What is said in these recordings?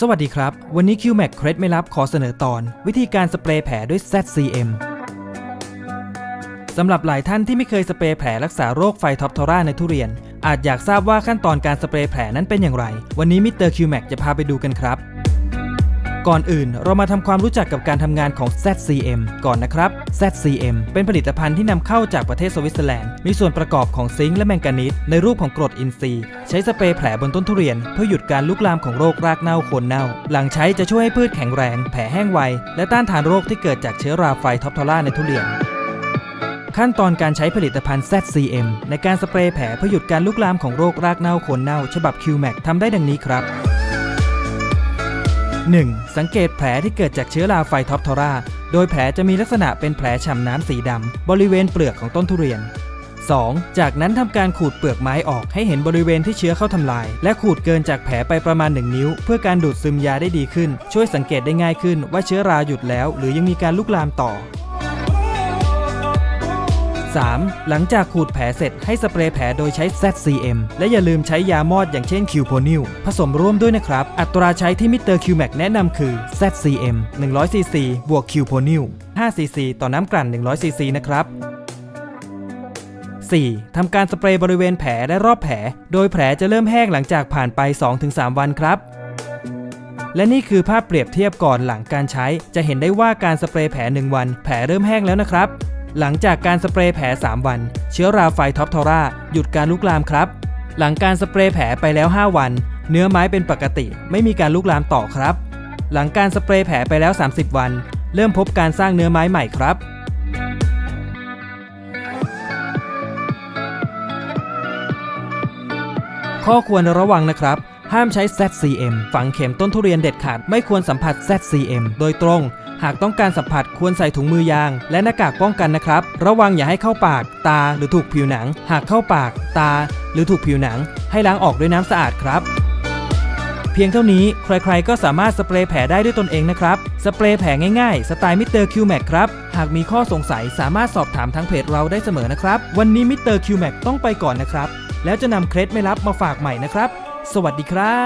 สวัสดีครับ วันนี้ QMAC เครดไม่รับขอเสนอตอน วิธีการสเปรย์แผลด้วย ZCM สำหรับหลายท่านที่ไม่เคยสเปรย์แผลรักษาโรคไฟท็อปทอร่าในทุเรียน อาจอยากทราบว่าขั้นตอนการสเปรย์แผลนั้นเป็นอย่างไร วันนี้มิสเตอร์คิวแม็กจะพาไปดูกันครับ ก่อนอื่น เรามาทำความรู้จักกับการทำงานของ ZCM ก่อนนะครับ ZCM เป็นผลิตภัณฑ์ที่นำเข้าจากประเทศสวิตเซอร์แลนด์ มีส่วนประกอบของซิงค์และแมงกานีสในรูปของกรดอินทรีย์ ใช้สเปรย์แผลบนต้นทุเรียน เพื่อหยุดการลุกลามของโรครากเน่าโคนเน่า หลังใช้จะช่วยให้พืชแข็งแรง แผลแห้งไว และต้านทานโรคที่เกิดจากเชื้อราไฟท็อปทอร่าในทุเรียนขั้นตอนการใช้ผลิตภัณฑ์ ZCM ในการสเปรย์แผลเพื่อหยุดการลุกลามของโรครากเน่าโคนเน่า ฉบับ QMAC ทำได้ดังนี้ครับ 1. สังเกตแผลที่เกิดจากเชื้อราไฟท็อปทอร่าโดยแผลจะมีลักษณะเป็นแผลฉ่ำน้ำสีดำบริเวณเปลือกของต้นทุเรียน 2. จากนั้นทำการขูดเปลือกไม้ออกให้เห็นบริเวณที่เชื้อเข้าทำลาย และขูดเกินจากแผลไปประมาณ 1 นิ้ว เพื่อการดูดซึมยาได้ดีขึ้น ช่วยสังเกตได้ง่ายขึ้นว่าเชื้อราหยุดแล้ว หรือยังมีการลุกลามต่อ 3. หลังจากขูดแผลเสร็จให้สเปรย์แผลโดยใช้ ZCM และอย่าลืมใช้ยามอดอย่างเช่นคิวโพนิลผสมร่วมด้วยนะครับ อัตราใช้ที่มิสเตอร์คิวแมกแนะนำคือ ZCM 100 cc บวกคิวโพนิล5 cc ต่อน้ำกลั่น 100 cc นะครับ 4. ทำการสเปรย์บริเวณแผลและรอบแผล โดยแผลจะเริ่มแห้งหลังจากผ่านไป 2-3 วันครับ และนี่คือภาพเปรียบเทียบก่อนหลังการใช้ จะเห็นได้ว่าการสเปรย์แผล 1 วัน แผลเริ่มแห้งแล้วนะครับ หลังจากการสเปรย์แผล 3 วัน เชื้อราไฟท็อปทอร่าหยุดการลุกลามครับ หลังการสเปรย์แผลไปแล้ว 5 วัน เนื้อไม้เป็นปกติ ไม่มีการลุกลามต่อครับ หลังการสเปรย์แผลไปแล้ว 30 วัน เริ่มพบการสร้างเนื้อไม้ใหม่ครับข้อควรระวังนะครับ ห้ามใช้ ZCM ฝังเข็มต้นทุเรียนเด็ดขาด ไม่ควรสัมผัส ZCM โดยตรง หากต้องการสัมผัสควรใส่ถุงมือยาง และหน้ากากป้องกันนะครับ ระวังอย่าให้เข้าปาก ตาหรือถูกผิวหนัง หากเข้าปาก ตา หรือถูกผิวหนัง ให้ล้างออกด้วยน้ำสะอาดครับ เพียงเท่านี้ใครๆ ก็สามารถสเปรย์แผลได้ด้วยตนเองนะครับ สเปรย์แผลง่ายๆ สไตล์มิสเตอร์คิวแมกครับ หากมีข้อสงสัยสามารถสอบถามทางเพจเราได้เสมอนะครับ วันนี้มิสเตอร์คิวแมกต้องไปก่อนนะครับ แล้วจะนำเคล็ดไม่ลับมาฝากใหม่นะครับ สวัสดีครั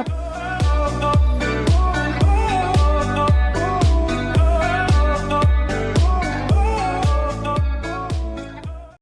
บ